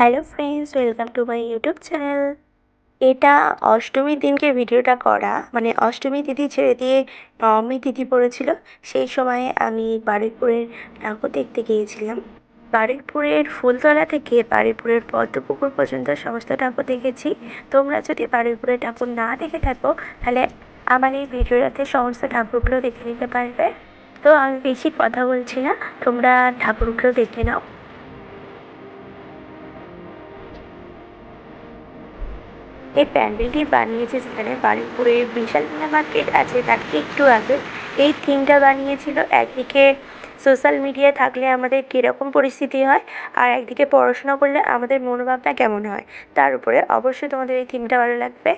Hello friends welcome to my YouTube channel এটা অষ্টমীর দিনকে ভিডিওটা করা মানে অষ্টমী তিথি ছেড়ে দিয়ে নবমী তিথি পড়েছিল, সেই সময়ে আমি বারুইপুরের ঠাকুর দেখতে গিয়েছিলাম। বারুইপুরের ফুলতলা থেকে বারুইপুরের পদ্মপুকুর পর্যন্ত সমস্ত ঠাকুর দেখেছি। তোমরা যদি বারুইপুরের ঠাকুর না দেখে থাকো, তাহলে আমার এই ভিডিওটাতে সমস্ত ঠাকুরগুলো দেখে নিতে পারবে। তো আমি বেশি কথা বলছি না, তোমরা ঠাকুরগুলো দেখে নাও। এই প্যান্ডেলটি বানিয়েছে সেখানে বারুইপুরে বিশাল মিনা মার্কেট আছে, তার ঠিক একটু আগে। এই থিমটা বানিয়েছিল, একদিকে সোশ্যাল মিডিয়া থাকলে আমাদের কীরকম পরিস্থিতি হয় আর একদিকে পড়াশোনা করলে আমাদের মনোভাবটা কেমন হয়, তার উপরে অবশ্যই তোমাদের এই থিমটা ভালো লাগবে।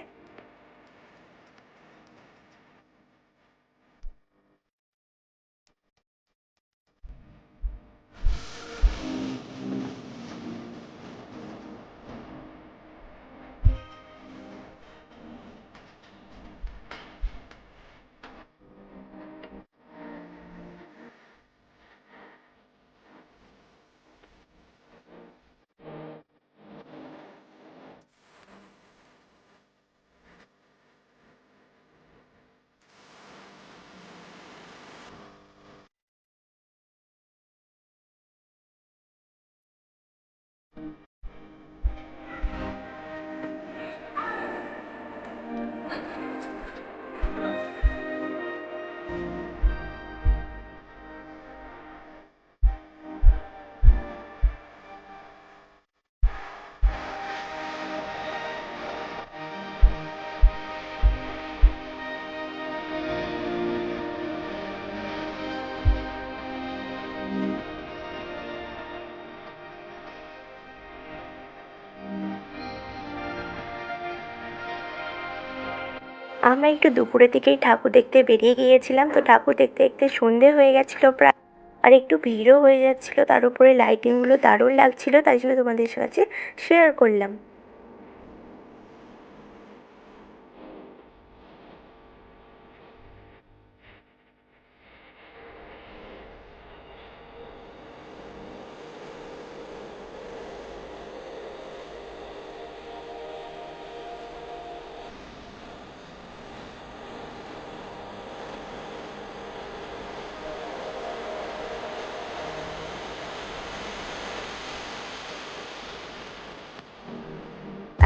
আমরা একটু দুপুরের দিকেই ঠাকুর দেখতে বেরিয়ে গিয়েছিলাম। তো ঠাকুর দেখতে দেখতে সন্ধে হয়ে গেছিল প্রায়, আর একটু ভিড়ও হয়ে যাচ্ছিল। তার উপরে লাইটিংগুলো দারুণ লাগছিল, তাই জন্য তোমাদের সাথে শেয়ার করলাম।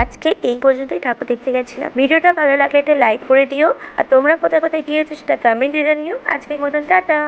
আজকে এই পর্যন্তই। ঠাকুর দেখতে গেছিলাম। ভিডিওটা ভালো লাগলে একটা লাইক করে দিও। আর তোমরা কোথায় কোথায় গিয়েছো সেটা কমেন্টে জানিও। আজকের মতন টাটা।